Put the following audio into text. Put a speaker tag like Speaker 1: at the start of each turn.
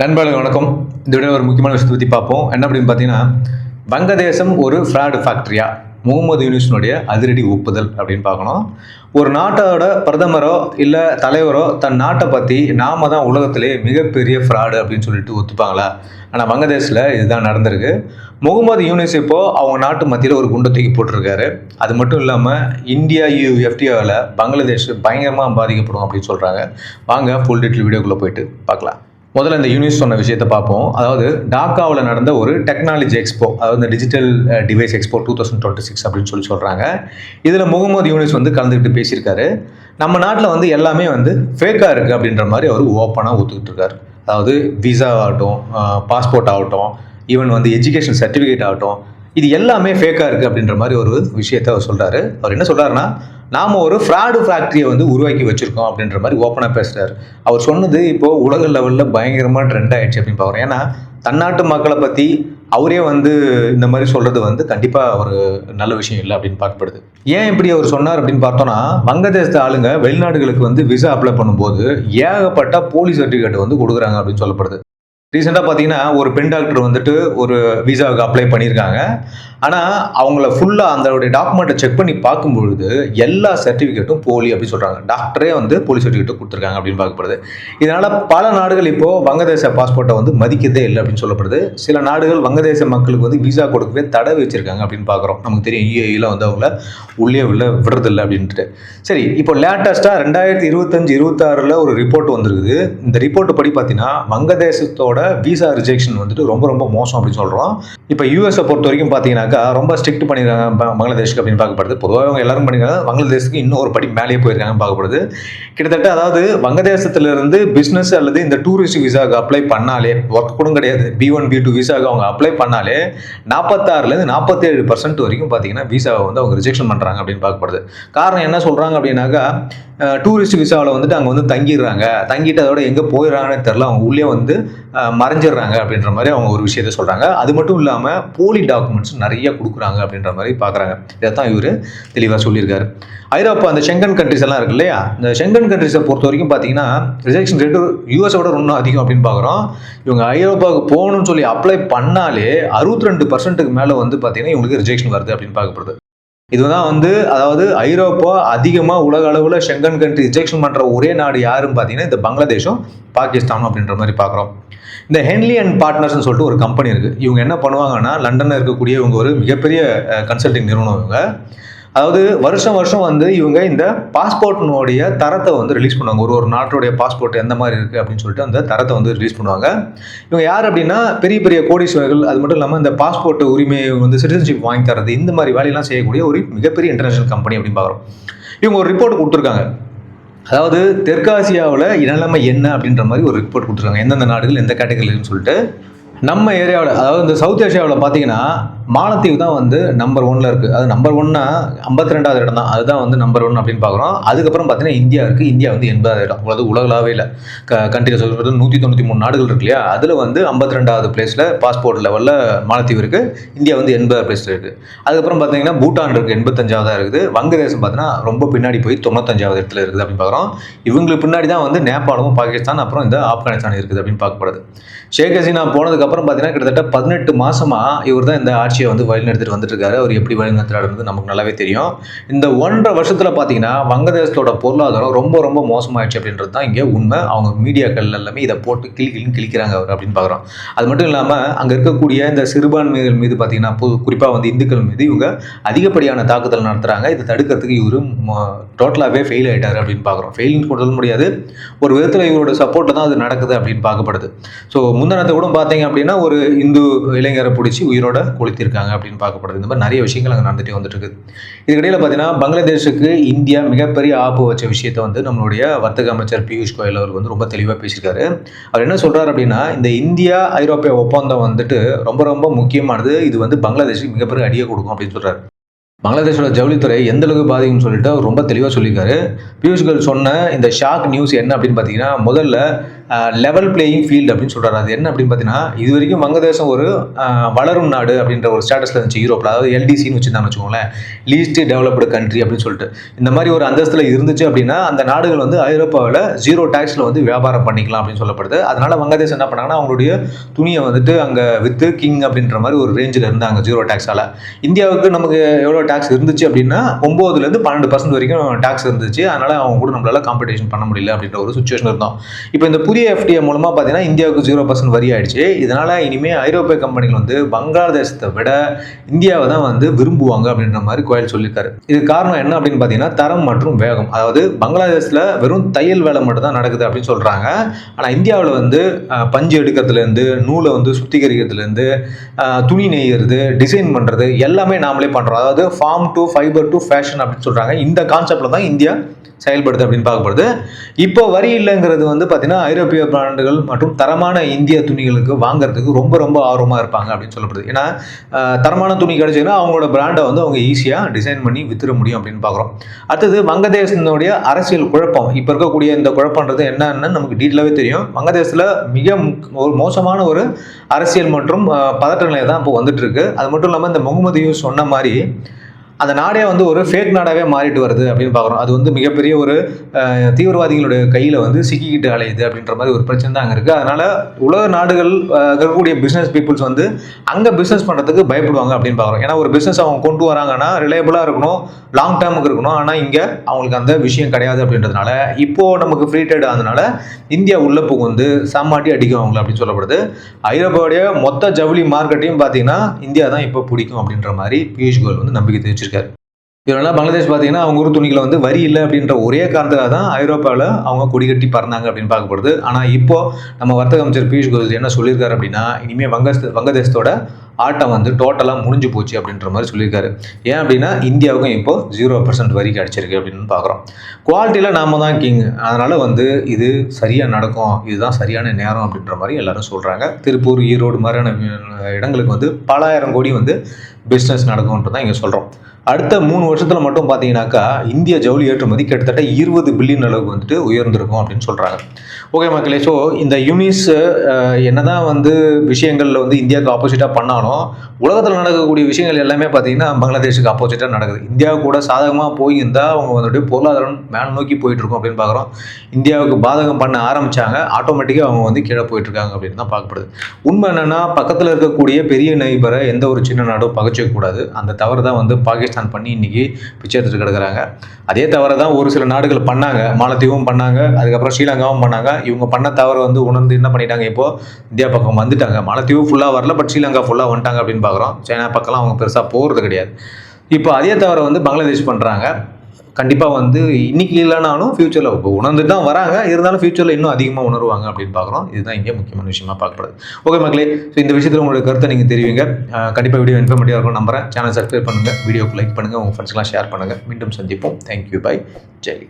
Speaker 1: நண்பர்களுக்கு வணக்கம். இந்த விட ஒரு முக்கியமான விஷயத்தை பற்றி பார்ப்போம். என்ன அப்படின்னு பார்த்தீங்கன்னா வங்கதேசம் ஒரு ஃப்ராடு ஃபேக்ட்ரியா முகமது யூனிஸ்னுடைய அதிரடி ஒப்புதல் அப்படின்னு பார்க்கணும். ஒரு நாட்டோட பிரதமரோ இல்லை தலைவரோ தன் நாட்டை பற்றி நாம தான் உலகத்திலே மிகப்பெரிய ஃப்ராடு அப்படின்னு சொல்லிட்டு ஒத்துப்பாங்களா? ஆனால் வங்கதேசில் இதுதான் நடந்திருக்கு. முகமது யூனிஸ் இப்போ அவங்க நாட்டு மத்தியில் ஒரு குண்டை தூக்கி போட்டிருக்காரு. அது மட்டும் இல்லாமல் இந்தியா யூ எஃப்டிஓவில் பங்களாதேஷ் பயங்கரமாக பாதிக்கப்படும் அப்படின்னு சொல்கிறாங்க வாங்க ஃபுல் டீட்டெயில் வீடியோக்குள்ளே போயிட்டு பார்க்கலாம். முதல்ல இந்த யூனிஸ் சொன்ன விஷயத்தை பார்ப்போம். அதாவது டாக்காவில் நடந்த ஒரு டெக்னாலஜி எக்ஸ்போ அதாவது digital device expo two thousand twenty six அப்படின்னு சொல்லி சொல்கிறாங்க இதில் முகமது யூனிஸ் வந்து கலந்துக்கிட்டு பேசியிருக்காரு. நம்ம நாட்டில் வந்து எல்லாமே வந்து ஃபேக்காக இருக்குது அப்படின்ற மாதிரி அவர் ஓப்பனாக ஒத்துக்கிட்டு இருக்காரு. அதாவது விசா ஆகட்டும் பாஸ்போர்ட் ஆகட்டும் ஈவன் வந்து எஜுகேஷன் சர்டிஃபிகேட் ஆகட்டும் இது எல்லாமே ஃபேக்காக இருக்குது அப்படின்ற மாதிரி ஒரு விஷயத்த அவர் சொல்கிறாரு அவர் என்ன சொல்கிறாருன்னா நாம் ஒரு ஃப்ராடு ஃபேக்ட்ரியை வந்து உருவாக்கி வச்சுருக்கோம் அப்படின்ற மாதிரி ஓப்பனாக பேசுகிறார் அவர் சொன்னது இப்போது உலக லெவலில் பயங்கரமாக ட்ரெண்ட் ஆகிடுச்சு அப்படின்னு பார்க்குறோம் ஏன்னா தன்னாட்டு மக்களை பற்றி அவரே வந்து இந்த மாதிரி சொல்கிறது வந்து கண்டிப்பாக ஒரு நல்ல விஷயம் இல்லை அப்படின்னு பார்க்கப்படுது. ஏன் இப்படி அவர் சொன்னார் அப்படின்னு பார்த்தோன்னா வங்கதேசத்து ஆளுங்க வெளிநாடுகளுக்கு வந்து விசா அப்ளை பண்ணும்போது ஏகப்பட்ட போலீஸ் சர்டிஃபிகேட் வந்து கொடுக்குறாங்க அப்படின்னு சொல்லப்படுது. ரீசெண்டாக பார்த்தீங்கன்னா ஒரு பெண் டாக்டர் வந்துட்டு ஒரு விசாவுக்கு அப்ளை பண்ணியிருக்காங்க. ஆனால் அவங்கள ஃபுல்லாக அந்த டாக்குமெண்ட்டை செக் பண்ணி பார்க்கும்பொழுது எல்லா சர்டிஃபிகேட்டும் போலி அப்படின்னு சொல்கிறாங்க டாக்டரே வந்து போலி சர்டிஃபிகேட் கொடுத்துருக்காங்க அப்படின்னு பார்க்கப்படுது. இதனால் பல நாடுகள் இப்போது வங்கதேச பாஸ்போர்ட்டை வந்து மதிக்கதே இல்லை அப்படின்னு சொல்லப்படுது. சில நாடுகள் வங்கதேச மக்களுக்கு வந்து விசா கொடுக்கவே தடை வச்சிருக்காங்க அப்படின்னு பார்க்குறோம். நமக்கு தெரியும் இஏஇயில் வந்து அவங்கள உள்ளே உள்ள விடுறதில்லை அப்படின்ட்டு. சரி இப்போ லேட்டஸ்ட்டாக ரெண்டாயிரத்தி இருபத்தஞ்சு இருபத்தாறில் ஒரு ரிப்போர்ட் வந்திருக்குது. இந்த ரிப்போர்ட் படி பார்த்தீங்கன்னா வங்கதேசத்தோட விசா ரிஜெக்ஷன் வந்துட்டு ரொம்ப ரொம்ப மோசம் அப்படின்னு சொல்கிறோம் இப்போ யூஎஸை பொறுத்த வரைக்கும் பார்த்தீங்கன்னாக்கா ரொம்ப ஸ்ட்ரிக்ட் பண்ணிடுறாங்க பங்களாதேஷ்க்கு அப்படின்னு பார்க்கப்படுது. பொதுவாக அவங்க எல்லாரும் பண்ணிக்கிறாங்க வங்களாதேஷ்க்கு இன்னும் ஒரு படி மேலேயே போயிருக்காங்கன்னு பார்க்கப்படுது. கிட்டத்தட்ட அதாவது வங்கதேசத்திலிருந்து பிஸ்னஸ் அல்லது இந்த டூரிஸ்ட் விசாவுக்கு அப்ளை பண்ணாலே ஒர்க் கூட கிடையாது. பி ஒன் பி டூ விசாவுக்கு அவங்க அப்ளை பண்ணாலே நாற்பத்தாறுலேருந்து நாற்பத்தேழு பர்சன்ட் வரைக்கும் பார்த்தீங்கன்னா விசாவை வந்து அவங்க ரிஜெக்ஷன் பண்ணுறாங்க அப்படின்னு பார்க்கப்படுது. காரணம் என்ன சொல்கிறாங்க அப்படின்னாக்கா டூரிஸ்ட் விசாவில் வந்துட்டு அங்கே வந்து தங்கிடுறாங்க. தங்கிட்டு அதோட எங்கே போயிடுறாங்கன்னு தெரில அவங்க உள்ளே வந்து மறைஞ்சிடுறாங்க அப்படின்ற மாதிரி அவங்க ஒரு விஷயத்த சொல்கிறாங்க அது மட்டும் இல்லாமல் போலி டாக்குமெண்ட்ஸ் நிறைய கொடுக்குறாங்க அப்படின்ற மாதிரி பார்க்குறாங்க இதை தான் இவர் தெளிவாக சொல்லியிருக்காரு. ஐரோப்பா அந்த செங்கன் கண்ட்ரிஸ் எல்லாம் இருக்கு இல்லையா? இந்த செங்கன் கண்ட்ரிஸை பொறுத்த வரைக்கும் பார்த்தீங்கன்னா ரிஜெக்ஷன் ரேட்டு யூஎஸோட இன்னும் அதிகம் அப்படின்னு பார்க்குறோம் இவங்க ஐரோப்பாவுக்கு போகணும்னு சொல்லி அப்ளை பண்ணாலே அறுபத்தி ரெண்டு பர்சன்ட்டுக்கு மேலே வந்து பார்த்தீங்கன்னா இவங்களுக்கு ரிஜெக்ஷன் வருது அப்படின்னு பார்க்கப்படுது. இதுதான் வந்து அதாவது ஐரோப்பா அதிகமாக உலக அளவில் ஷெங்கன் கண்ட்ரி ரிஜெக்ஷன் பண்ணுற ஒரே நாடு யாருன்னு பார்த்தீங்கன்னா இந்த பங்களாதேஷும் பாகிஸ்தானும் அப்படின்ற மாதிரி பார்க்குறோம் இந்த ஹென்லி அண்ட் பார்ட்னர்ஸ்னு சொல்லிட்டு ஒரு கம்பெனி இருக்குது இவங்க என்ன பண்ணுவாங்கன்னா லண்டனில் இருக்கக்கூடிய இவங்க ஒரு மிகப்பெரிய கன்சல்டிங் நிறுவனம் இவங்க அதாவது வருஷம் வருஷம் வந்து இவங்க இந்த பாஸ்போர்ட்னுடைய தரத்தை வந்து ரிலீஸ் பண்ணுவாங்க. ஒரு ஒரு நாட்டுடைய பாஸ்போர்ட் எந்த மாதிரி இருக்குது அப்படின்னு சொல்லிட்டு அந்த தரத்தை வந்து ரிலீஸ் பண்ணுவாங்க. இவங்க யார் அப்படின்னா பெரிய பெரிய கோடீஸ்வரர்கள். அது மட்டும் இல்லாமல் இந்த பாஸ்போர்ட் உரிமையை வந்து சிட்டிசன்ஷிப் வாங்கி தரது இந்த மாதிரி வேலையெல்லாம் செய்யக்கூடிய ஒரு மிகப்பெரிய இன்டர்நேஷனல் கம்பெனி அப்படின்னு பார்க்குறோம். இவங்க ஒரு ரிப்போர்ட் கொடுத்துருக்காங்க. அதாவது தெற்காசியாவில் நிலைமை என்ன அப்படின்ற மாதிரி ஒரு ரிப்போர்ட் கொடுத்துருக்காங்க. எந்தெந்த நாடுகள் எந்த கேட்டகரின்னு சொல்லிட்டு. நம்ம ஏரியாவில் அதாவது இந்த சவுத் ஏஷியாவில் பார்த்தீங்கன்னா மாலத்தீவு தான் வந்து நம்பர் ஒன்ல இருக்குது அது நம்பர் ஒன்னா ஐம்பத்தி ரெண்டாவது இடம் தான். அதுதான் வந்து நம்பர் ஒன் அப்படின்னு பார்க்குறோம் அதுக்கப்புறம் பார்த்தீங்கன்னா இந்தியா இருக்குது இந்தியா வந்து எண்பதாவது இடம். அதாவது உலகளாவே இல்லை. க கண்ட்ரி சொல்கிறது நூற்றி தொண்ணூற்றி மூணு நாடுகள் இருக்கு இல்லையா? அதில் வந்து ஐம்பத்தி ரெண்டாவது பிளேஸில் பாஸ்போர்ட் லெவலில் மாலத்தீவு இருக்குது இந்தியா வந்து எண்பதாவது பிளேஸில் இருக்குது அதுக்கப்புறம் பார்த்தீங்கன்னா பூட்டான் இருக்குது எண்பத்தஞ்சாவதாக இருக்குது. வங்கதேசம் பார்த்தீங்கன்னா ரொம்ப பின்னாடி போய் தொண்ணூத்தஞ்சாவது இடத்துல இருக்குது அப்படின்னு பார்க்குறோம் இவங்களுக்கு பின்னாடி தான் வந்து நேபாளமும் பாகிஸ்தான் அப்புறம் இந்த ஆப்கானிஸ்தான் இருக்குது அப்படின்னு பார்க்கப்படுது. ஷேக் ஹசீனா அதுக்கப்புறம் பார்த்தீங்கன்னா கிட்டத்தட்ட பதினெட்டு மாசமாக இவர் தான் இந்த ஆட்சியை வந்து வழிநடத்திட்டு வந்துட்டு இருக்காரு அவர் எப்படி வழிநடத்துறாருன்றது நமக்கு நல்லாவே தெரியும். இந்த ஒன்றரை வருஷத்தில் பார்த்தீங்கன்னா வங்கதேசத்தோட பொருளாதாரம் ரொம்ப ரொம்ப மோசமாயிடுச்சு அப்படின்றது தான் இங்கே உண்மை. அவங்க மீடியாக்கள் எல்லாமே இதை போட்டு கிளி கிளின்னு கிழிக்கிறாங்க அவர் அப்படின்னு பார்க்குறோம். அது மட்டும் இல்லாமல் அங்கே இருக்கக்கூடிய இந்த சிறுபான்மைகள் மீது பார்த்தீங்கன்னா குறிப்பாக வந்து இந்துக்கள் மீது இவங்க அதிகப்படியான தாக்குதல் நடத்துகிறாங்க இதை தடுக்கிறதுக்கு இவர் டோட்டலாகவே ஃபெயில் ஆகிட்டார் அப்படின்னு பார்க்குறோம். ஃபெயில்னு சொல்ல முடியாது. ஒரு விதத்தில் இவரோட சப்போர்ட்டில் தான் அது நடக்குது அப்படின்னு பார்க்கப்படுது. ஸோ முந்தினத்தை கூட பார்த்தீங்க அப்படி அப்படின்னா ஒரு இந்து இளைஞரை பிடிச்சி உயிரோட கொளுத்திருக்காங்க அப்படின்னு பார்க்கப்படுது. இந்த மாதிரி நிறைய விஷயங்கள் அங்கே நடந்துகிட்டே வந்துட்டு இருக்குது இதுக்கிடையில் பார்த்தீங்கன்னா பங்களாதேஷுக்கு இந்தியா மிகப்பெரிய ஆப்பு வச்ச விஷயத்தை வந்து நம்மளுடைய வர்த்தக அமைச்சர் பியூஷ் கோயல் அவர் வந்து ரொம்ப தெளிவாக பேசியிருக்காரு. அவர் என்ன சொல்கிறார் அப்படின்னா இந்த இந்தியா ஐரோப்பிய ஒப்பந்தம் வந்துட்டு ரொம்ப ரொம்ப முக்கியமானது. இது வந்து பங்களாதேஷுக்கு மிகப்பெரிய அடியை கொடுக்கும் அப்படின்னு சொல்கிறார் பங்களாதேஷோட ஜவுளித்துறை எந்த அளவுக்கு பாதிக்கும்னு சொல்லிட்டு அவர் ரொம்ப தெளிவாக சொல்லியிருக்காரு. பியூஷ் கோயல் சொன்ன இந்த ஷாக் நியூஸ் என்ன அப்படின்னு பார்த்தீங்கன்னா முதல்ல லெவல் பிளேயிங் ஃபீல்டு அப்படின்னு சொல்கிறாரு அது என்ன அப்படின்னு பார்த்தீங்கன்னா இது வரைக்கும் வங்கதேசம் ஒரு வளரும் நாடு அப்படின்ற ஒரு ஸ்டேட்டஸில் இருந்துச்சு யூரோப்பில் அதாவது எல்டிசின்னு வச்சுருந்தாங்க வச்சுக்கோங்களேன். லீஸ்ட் டெவலப்டு கண்ட்ரி அப்படின்னு சொல்லிட்டு. இந்த மாதிரி ஒரு அந்தஸ்தில் இருந்துச்சு அப்படின்னா அந்த நாடுகள் வந்து ஐரோப்பாவில் ஜீரோ டேக்ஸில் வந்து வியாபாரம் பண்ணிக்கலாம் அப்படின்னு சொல்லப்படுது. அதனால் வங்கதேசம் என்ன பண்ணாங்கன்னா அவங்களுடைய துணியை வந்துட்டு அங்கே வித்து கிங் அப்படின்ற மாதிரி ஒரு ரேஞ்சில் இருந்தாங்க ஜீரோ டேக்ஸால் இந்தியாவுக்கு நமக்கு எவ்வளோ டேக்ஸ் இருந்துச்சு அப்படின்னா ஒம்போதுலேருந்து பன்னெண்டு பர்சன்ட் வரைக்கும் டேக்ஸ் இருந்துச்சு. அதனால அவங்க கூட நம்மளால காம்படிஷன் பண்ண முடியல அப்படின்ற ஒரு சுச்சுவேஷன் இருந்தோம். இப்போ இந்த புதிய எஃப்டிஏ மூலமாக பார்த்தீங்கன்னா இந்தியாவுக்கு ஜீரோ பர்சன்ட் வரி ஆயிடுச்சு. இதனால இனிமேல் ஐரோப்பிய கம்பெனிகள் வந்து பங்களாதேசத்தை விட இந்தியாவை தான் வந்து விரும்புவாங்க அப்படின்ற மாதிரி கோயல் சொல்லியிருக்காரு. இது காரணம் என்ன அப்படின்னு பார்த்தீங்கன்னா தரம் மற்றும் வேகம். அதாவது பங்களாதேஷில் வெறும் தையல் வேலை மட்டும் தான் நடக்குது அப்படின்னு சொல்கிறாங்க ஆனால் இந்தியாவில் வந்து பஞ்சு எடுக்கிறதுலேருந்து நூலை வந்து சுத்திகரிக்கிறதுலேருந்து துணி நெய்யறது டிசைன் பண்ணுறது எல்லாமே நாமளே பண்ணுறோம் அதாவது farm to fibre to fashion அப்படின்னு சொல்கிறாங்க இந்த கான்செப்டில் தான் இந்தியா செயல்படுது அப்படின்னு பார்க்கப்படுது இப்போ வரி இல்லைங்கிறது வந்து பார்த்தீங்கன்னா ஐரோப்பிய பிராண்டுகள் மற்றும் தரமான இந்திய துணிகளுக்கு வாங்குறதுக்கு ரொம்ப ரொம்ப ஆர்வமாக இருப்பாங்க அப்படின்னு சொல்லப்படுது. ஏன்னா தரமான துணி கிடைச்சதுன்னா அவங்களோட பிராண்டை வந்து அவங்க ஈஸியாக டிசைன் பண்ணி வித்துற முடியும் அப்படின்னு பார்க்குறோம். அடுத்தது வங்கதேசத்தினுடைய அரசியல் குழப்பம். இப்போ இருக்கக்கூடிய இந்த குழப்பன்றது என்னன்னு நமக்கு டீட்டெயிலாகவே தெரியும். வங்கதேசத்தில் மிக ஒரு மோசமான ஒரு அரசியல் மற்றும் பதற்ற பதட்ட நிலை தான் இப்போ வந்துட்டு இருக்கு. அது மட்டும் இல்லாமல் இந்த முகமது யூஸ் சொன்ன மாதிரி அந்த நாடே வந்து ஒரு ஃபேக் நாடாகவே மாறிட்டு வருது அப்படின்னு பார்க்குறோம். அது வந்து மிகப்பெரிய ஒரு தீவிரவாதிகளுடைய கையில் வந்து சிக்கிக்கிட்டு அலையுது அப்படின்ற மாதிரி ஒரு பிரச்சனை தான் அங்கே இருக்குது அதனால் உலக நாடுகள் இருக்கக்கூடிய பிஸ்னஸ் பீப்புள்ஸ் வந்து அங்கே பிஸ்னஸ் பண்ணுறதுக்கு பயப்படுவாங்க அப்படின்னு பார்க்குறோம். ஏன்னா ஒரு பிஸ்னஸ் அவங்க கொண்டு வராங்கன்னா ரிலேபிளாக இருக்கணும் லாங் டேர்முக்கு இருக்கணும். ஆனால் இங்கே அவங்களுக்கு அந்த விஷயம் கிடையாது அப்படின்றதுனால இப்போது நமக்கு ஃப்ரீ ட்ரேட் ஆனதுனால இந்தியா உள்ள புகுந்து சாமாட்டி அடிக்கும் அப்படின்னு சொல்லப்படுது. ஐரோப்பாவுடைய மொத்த ஜவுளி மார்க்கெட்டையும் பார்த்தீங்கன்னா இந்தியா தான் இப்போ பிடிக்கும் அப்படின்ற மாதிரி பியூஷ் கோயல் வந்து நம்பிக்கை தெரிவிச்சிருக்காரு இதனால பங்களாதேஷ் பார்த்தீங்கன்னா அவங்க ஊர் துணிகளை வந்து வரி இல்லை அப்படின்ற ஒரே காரணத்துக்காக தான் ஐரோப்பாவில் அவங்க கொடி கட்டி பறந்தாங்க அப்படின்னு பார்க்கப்படுது ஆனால் இப்போ நம்ம வர்த்தக அமைச்சர் பியூஷ் கோயல் என்ன சொல்லியிருக்காரு அப்படின்னா இனிமேல் வங்க வங்கதேசத்தோட ஆட்டம் வந்து டோட்டலாக முடிஞ்சு போச்சு அப்படின்ற மாதிரி சொல்லியிருக்காரு. ஏன் அப்படின்னா இந்தியாவுக்கும் இப்போ ஜீரோ பர்சன்ட் வரி கிடச்சிருக்கு அப்படின்னு பார்க்குறோம். குவாலிட்டியில் நாம தான் கிங் அதனால் வந்து இது சரியாக நடக்கும் இதுதான் சரியான நேரம் அப்படின்ற மாதிரி எல்லாரும் சொல்கிறாங்க திருப்பூர் ஈரோடு மாதிரியான இடங்களுக்கு வந்து பலாயிரம் கோடி வந்து பிஸ்னஸ் நடக்கும்ன்றது தான் இங்கே சொல்கிறோம் அடுத்த மூணு வருஷத்தில் மட்டும் பார்த்தீங்கன்னாக்கா இந்திய ஜவுளி ஏற்றுமதி கிட்டத்தட்ட இருபது பில்லியன் அளவுக்கு வந்துட்டு உயர்ந்திருக்கும் அப்படின்னு சொல்கிறாங்க ஓகே மக்களே ஸோ இந்த யூனிஸ் என்னதான் வந்து விஷயங்களில் வந்து இந்தியாவுக்கு ஆப்போசிட்டாக பண்ணாலும் உலகத்தில் நடக்கக்கூடிய விஷயங்கள் எல்லாமே பார்த்தீங்கன்னா பங்களாதேஷுக்கு ஆப்போசிட்டாக நடக்குது. இந்தியா கூட சாதகமாக போயிருந்தால் அவங்க வந்துட்டு பொருளாதாரம் மேல் நோக்கி போயிட்டு இருக்கும் அப்படின்னு பார்க்குறோம் இந்தியாவுக்கு பாதகம் பண்ண ஆரம்பிச்சாங்க ஆட்டோமேட்டிக்காக அவங்க வந்து கீழே போயிட்டு இருக்காங்க அப்படின்னு தான் பார்க்கப்படுது. உண்மை என்னன்னா பக்கத்தில் இருக்கக்கூடிய பெரிய நெய்பரை எந்த ஒரு சின்ன நாடும் பகைச்சிக்க கூடாது அந்த தவறு தான் வந்து பாகிஸ்தான் பண்ணி இன்னைக்கு பிச்சை எடுத்துட்டு கிடக்குறாங்க. அதே தவிர தான் ஒரு சில நாடுகள் பண்ணாங்க. மாலத்தீவும் பண்ணாங்க. அதுக்கப்புறம் ஸ்ரீலங்காவும் பண்ணாங்க. இவங்க பண்ண தவறு வந்து உணர்ந்து என்ன பண்ணிட்டாங்க இப்போ? இந்தியா பக்கம் வந்துட்டாங்க. மாலத்தீவு ஃபுல்லாக வரல பட் ஸ்ரீலங்கா ஃபுல்லாக வந்துட்டாங்க அப்படின்னு பார்க்குறோம். சைனா பக்கம்லாம் அவங்க பெருசாக போகிறது கிடையாது. இப்போ அதே தவிர வந்து பங்களாதேஷ் பண்ணுறாங்க கண்டிப்பாக வந்து இன்னைக்கு இல்லைனாலும் ஃபியூச்சரில் இப்போ உணர்ந்துட்டு தான் வராங்க. இருந்தாலும் ஃபியூச்சரில் இன்னும் அதிகமாக உணருவாங்க அப்படின்னு பார்க்குறோம். இதுதான் இங்கே முக்கியமான விஷயமா பார்க்கப்படுது. ஓகே மக்களே ஸோ இந்த விஷயத்தில் உங்களுடைய கருத்தை நீங்கள் தெரிவிங்க. கண்டிப்பாக வீடியோ இன்ஃபர்மேட்டிவாக இருக்கும் நம்புறேன். சேனல் சப்ஸ்கிரைப் பண்ணுங்கள் வீடியோக்கு லைக் பண்ணுங்கள் உங்கள் ஃப்ரெண்ட்ஸ்லாம் ஷேர் பண்ணுங்கள் மீண்டும் சந்திப்போம். Thank you bye Jai